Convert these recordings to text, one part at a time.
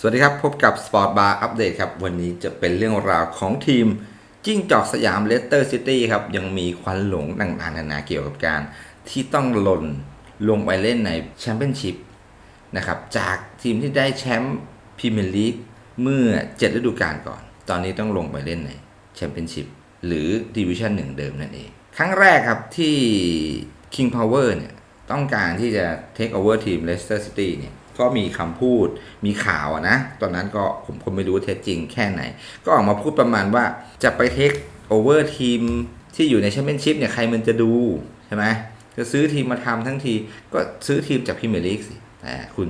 สวัสดีครับ พบกับ Sport Bar Update ครับ วันนี้จะเป็นเรื่องราวของทีม จิ้งจอกสยามเลสเตอร์ซิตี้ครับ ยังมีควันหลงต่างๆนานาเกี่ยวกับการ ที่ต้องหล่นลงไปเล่นในแชมเปี้ยนชิพนะครับ จากทีมที่ได้แชมป์พรีเมียร์ลีกเมื่อ 7 ฤดูกาลก่อน ตอนนี้ต้องลงไปเล่นในแชมเปี้ยนชิพหรือดิวิชั่นหนึ่งเดิมนั่นเอง ครั้งแรกครับที่ King Power เนี่ยต้องการที่จะ take over ทีม Leicester City เนี่ย ก็มีคำพูดมีข่าวนะ ตอนนั้นก็ผมคงไม่รู้เท็จจริงแค่ไหน ก็ออกมาพูดประมาณว่าจะไปเทคโอเวอร์ทีมที่อยู่ในแชมเปี้ยนชิพเนี่ยใครมันจะดูใช่ไหมจะซื้อทีมมาทำทั้งทีก็ซื้อทีมจากพรีเมียร์ลีกสิแต่คุณ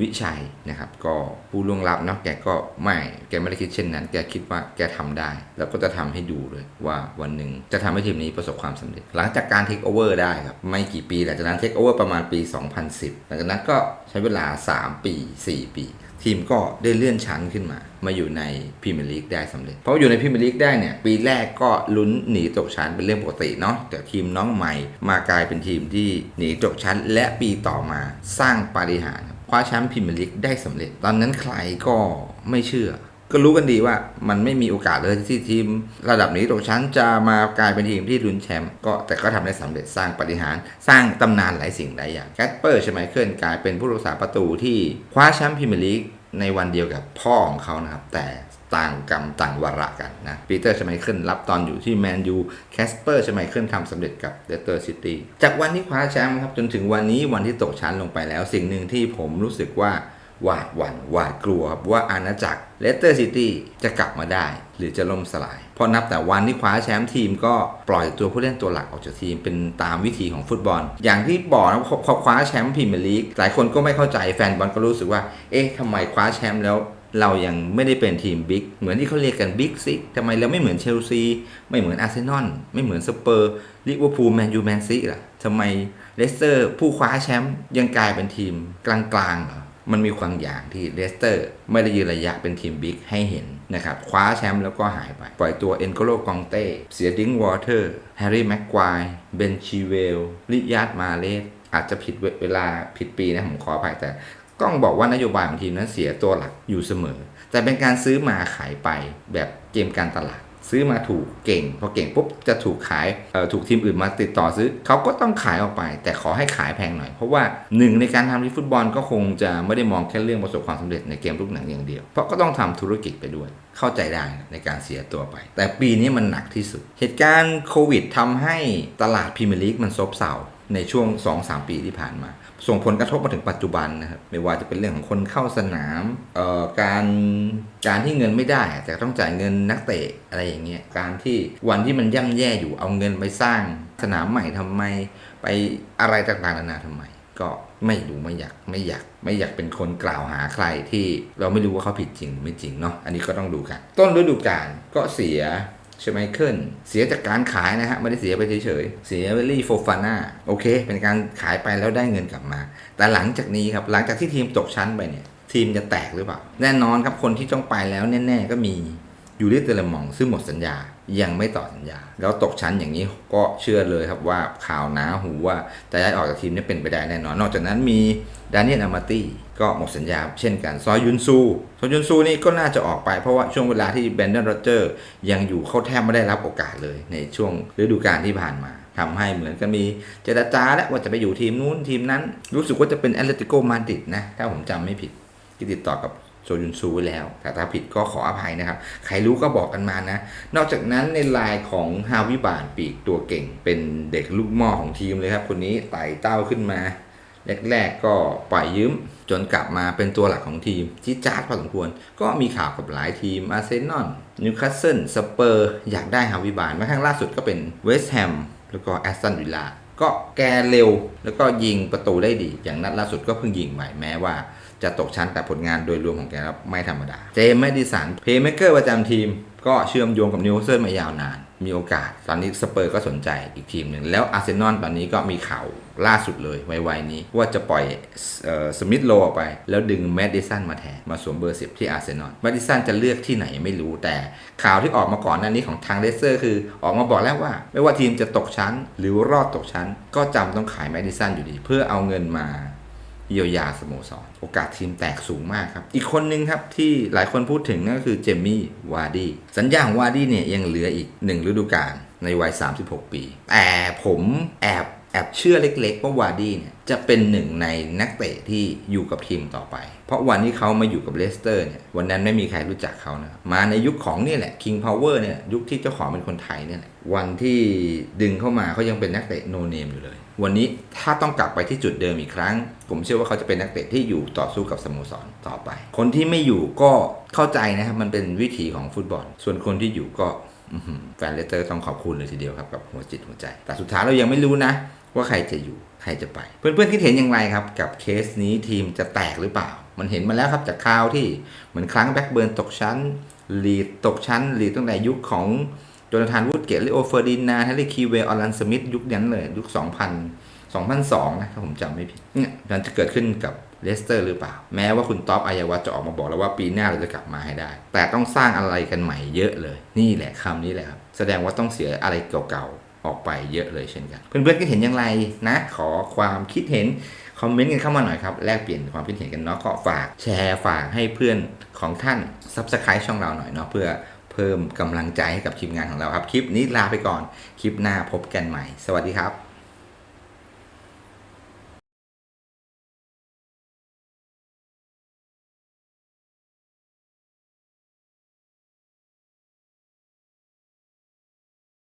วิชัยนะครับ ก็ผู้ล่วงลับเนาะแกก็ไม่แกไม่ได้คิดเช่นนั้น แกคิดว่าแกทำได้ แล้วก็จะทำให้ดูเลยว่าวันหนึ่งจะทำให้ทีมนี้ประสบความสำเร็จ หลังจากการเทคโอเวอร์ได้ครับ ไม่กี่ปีหลังจากนั้นเทคโอเวอร์ประมาณปี 2010 หลังจากนั้นก็ใช้เวลา 3 ปี 4 ปี ทีมก็ได้เลื่อนชั้นขึ้นมา มาอยู่ในพรีเมียร์ลีกได้สำเร็จ เพราะอยู่ในพรีเมียร์ลีกได้เนี่ยปีแรกก็ลุ้นหนีตกชั้นเป็นเรื่องปกติเนาะแต่ทีมน้องใหม่มากลายเป็นทีมที่หนีตกชั้น และปีต่อมาสร้างปาฏิหาริย์ คว้าแชมป์พรีเมียร์ลีกได้สำเร็จ ตอนนั้นใครก็ไม่เชื่อ ก็รู้กันดีว่ามันไม่มีโอกาสเลยที่ทีมระดับนี้ตกชั้นจะมากลายเป็นทีมที่ลุ้นแชมป์ก็แต่ก็ทำได้สำเร็จสร้างปฏิหารสร้างตำนานหลายสิ่งหลายอย่างแคสเปอร์ชไมเคิลกลายเป็นผู้รักษาประตูที่คว้าแชมป์พรีเมียร์ลีกในวันเดียวกับพ่อของเขานะครับ แต่ ต่างกรรมต่างวาระกันนะปีเตอร์ชไมเคิลรับตอนอยู่ที่แมนยูแคสเปอร์ชไมเคิลทำสำเร็จกับเลสเตอร์ซิตี้จากวันที่คว้าแชมป์ครับจนถึงวันนี้วันที่ตกชั้นลงไปแล้ว สิ่งหนึ่งที่ผมรู้สึกว่าหวาดหวั่นหวาดกลัวครับว่าอาณาจักรเลสเตอร์ซิตี้จะกลับมาได้ หรือจะล่มสลาย เพราะนับแต่วันที่คว้าแชมป์ทีมก็ปล่อยตัวผู้เล่นตัวหลักออกจากทีมเป็นตามวิธีของฟุตบอล อย่างที่บอกนะพอคว้าแชมป์พรีเมียร์ลีกหลายคนก็ไม่เข้าใจแฟนบอลก็รู้สึกว่า เอ๊ะทำไมคว้าแชมป์แล้ว เรายังไม่ได้เป็นทีมบิ๊กเหมือนที่เขาเรียกกันบิ๊กซิกทำไมเราไม่เหมือนเชลซี ไม่เหมือนอาร์เซนอลไม่เหมือนสเปอร์ลิเวอร์พูลแมนยูแมนซีล่ะทำไมเลสเตอร์ผู้คว้าแชมป์ยังกลายเป็นทีมกลางๆเหรอมันมีความอย่างที่เลสเตอร์ ไม่ได้ยืนระยะเป็นทีมบิ๊กให้เห็นนะครับคว้าแชมป์แล้วก็หายไป ปล่อยตัวเอ็นโกโลกองเต้ เสียดิงวอเตอร์แฮร์รี่แม็กควายเบนชีเวลลิยาดมาเลสอาจจะผิดเวลาผิดปีนะผมขออภัยแต่ ต้องบอกว่านโยบายของทีมนั้นเสียตัวหลักอยู่เสมอ แต่เป็นการซื้อมาขายไปแบบเกมการตลาด ซื้อมาถูกเก่ง พอเก่งปุ๊บจะถูกขายถูกทีมอื่นมาติดต่อซื้อเขาก็ต้องขายออกไป แต่ขอให้ขายแพงหน่อย เพราะว่าหนึ่งในการทำที่ฟุตบอลก็คงจะไม่ได้มองแค่เรื่องประสบความสำเร็จในเกมลูกหนังอย่างเดียว เพราะก็ต้องทำธุรกิจไปด้วยเข้าใจได้ในการเสียตัวไป แต่ปีนี้มันหนักที่สุด เหตุการณ์โควิดทำให้ตลาดพรีเมียร์ลีกมันซบเซาในช่วง 2-3 ปีที่ผ่านมา ส่งผลกระทบมาถึงปัจจุบันนะครับไม่ว่าจะเป็นเรื่องของคนเข้าสนามเอ่อการการที่เงินไม่ได้ แต่ต้องจ่ายเงินนักเตะอะไรอย่างเงี้ยการที่วันที่มันย่ำแย่อยู่เอาเงินไปสร้างสนามใหม่ทำไม ไปอะไรต่างๆนานาทำไม ก็ไม่รู้ไม่อยากไม่อยาก ไม่อยากเป็นคนกล่าวหาใครที่เราไม่รู้ว่าเขาผิดจริงไม่จริงเนาะอันนี้ก็ต้องดูกัน ต้นฤดูกาลก็เสีย เช่ไมเคิลเสียจากการขายนะฮะไม่ได้เสียไปเฉยๆ เสียเวลลี่โฟฟาน่าโอเค เป็นการขายไปแล้วได้เงินกลับมา แต่หลังจากนี้ครับ หลังจากที่ทีมตกชั้นไปเนี่ย ทีมจะแตกหรือเปล่า แน่นอนครับคนที่ต้องไปแล้วแน่ ๆ ก็มี ยูริเตเลมองซึ่งหมดสัญญายังไม่ต่อสัญญา แล้วตกชั้นอย่างนี้ก็เชื่อเลยครับว่าข่าวหนาหูว่าจะย้ายออกจากทีมนี่ยเป็นไปได้แน่นอน นอกจากนั้นมีดานิเอลอามาตี้ก็หมดสัญญาเช่นกัน ซอยยุนซูซอยยุนซูนี่ก็น่าจะออกไปเพราะว่าช่วงเวลาที่แบนเดนโรเจอร์ยังอยู่เขาแทบไม่ได้รับโอกาสเลยในช่วงฤดูกาลที่ผ่านมาทำให้เหมือนกันมีเจรจาแล้วว่าจะไปอยู่ทีมนู้นทีมนั้น รู้สึกว่าจะเป็นแอตเลติโกมาดริดนะถ้าผมจำไม่ผิดที่ติดต่อกับ โซยุนซูไว้แล้ว แต่ถ้าผิดก็ขออภัยนะครับ ใครรู้ก็บอกกันมานะ นอกจากนั้นในลน์ของฮาวิบานปีกตัวเก่ง เป็นเด็กลูกหม้อของทีมเลยครับ คนนี้ไต่เต้าขึ้นมา แรกๆก็ปล่อยยืมจนกลับมาเป็นตัวหลักของทีมที่จ้าดพอสมควร ก็มีข่าวกับหลายทีมอาร์เซนอลนิวคาสเซิลสเปอร์อยากได้ฮาวิบานแม้กระทั่งล่าสุดก็เป็นเวสต์แฮมแล้วก็แอสตันวิลล่าก็แกเร็วแล้วก็ยิงประตูได้ดี อย่างนัดล่าสุดก็เพิ่งยิงไปแม้ว่า จะตกชั้นแต่ผลงานโดยรวมของแกแล้วไม่ธรรมดา เจมส์แมดิสันเพย์เมเกอร์ประจำทีม ก็เชื่อมโยงกับนิวเซิลมายาวนาน มีโอกาส ตอนนี้สเปอร์ก็สนใจอีกทีมหนึ่ง แล้วอาร์เซนอลตอนนี้ก็มีข่าวล่าสุดเลยไวๆนี้ว่าจะปล่อยเอ่อสมิธโลออกไป แล้วดึงแมดดิสันมาแทน มาสวมเบอร์สิบที่อาร์เซนอลแมดดิสันจะเลือกที่ไหนไม่รู้แต่ข่าวที่ออกมาก่อนหน้านี้ของทางเลสเตอร์คือออกมาบอกแล้วว่า ไม่ว่าทีมจะตกชั้น หรือรอดตกชั้น ก็จำต้องขายแมดดิสันอยู่ดี เพื่อเอาเงินมา เยียวยาสโมสร โอกาสทีมแตกสูงมากครับ อีกคนนึงครับที่หลายคนพูดถึงนั่นก็คือเจมี่วาร์ดี้สัญญาของวาร์ดี้เนี่ยยังเหลืออีกหนึ่งฤดูกาลในวัย 36 ปี แต่ผมแอบแอบเชื่อเล็กๆว่าวาร์ดี้เนี่ยจะเป็นหนึ่งในนักเตะที่อยู่กับทีมต่อไป เพราะวันที่เขามาอยู่กับเลสเตอร์เนี่ย วันนั้นไม่มีใครรู้จักเขานะ มาในยุคของนี่แหละ King Power เนี่ย ยุคที่เจ้าของเป็นคนไทยเนี่ยแหละ วันที่ดึงเข้ามาเขายังเป็นนักเตะโนเนมอยู่เลย วันนี้ถ้าต้องกลับไปที่จุดเดิมอีกครั้ง ผมเชื่อว่าเขาจะเป็นนักเตะที่อยู่ต่อสู้กับสโมสรต่อไป คนที่ไม่อยู่ก็เข้าใจนะครับมันเป็นวิถีของฟุตบอล ส่วนคนที่อยู่ก็แฟนเลสเตอร์ต้องขอบคุณเลยทีเดียวครับกับหัวจิตหัวใจ แต่สุดท้ายเรายังไม่รู้นะ ว่าใครจะอยู่ใครจะไป เพื่อนๆคิดเห็นอย่างไรครับ กับเคสนี้ทีมจะแตกหรือเปล่า มันเห็นมาแล้วครับจากข่าวที่เหมือนครั้งแบ็กเบิร์นตกชั้นลีดตกชั้นลีดตั้งแต่ยุคของ นาธานวูดเกตลิโอเฟอร์ดินาแฮร์รี่คีเวลอลันสมิธยุคนั้นเลย ยุค 2000 2002นะถ้าผมจำไม่ผิดเนี่ยมันจะเกิดขึ้นกับเลสเตอร์หรือเปล่า แม้ว่าคุณท็อปอายวัตจะออกมาบอกแล้วว่าปีหน้าเราจะกลับมาให้ได้ แต่ต้องสร้างอะไรกันใหม่เยอะเลย นี่แหละคำนี้แหละครับ แสดงว่าต้องเสียอะไรเก่าๆ ออกไปเยอะเลยเช่นกัน เพื่อนๆคิดเห็นอย่างไรนะ ขอความคิดเห็น คอมเมนต์กันเข้ามาหน่อยครับ แลกเปลี่ยนความคิดเห็นกันเนาะก็ฝากแชร์ฝากให้เพื่อนของท่านซับสไคร b e ช่องเราหน่อยเนาะเพื่อ เพิ่มกำลังใจให้กับทีมงานของเราครับ คลิปนี้ลาไปก่อน คลิปหน้าพบกันใหม่ สวัสดีครับ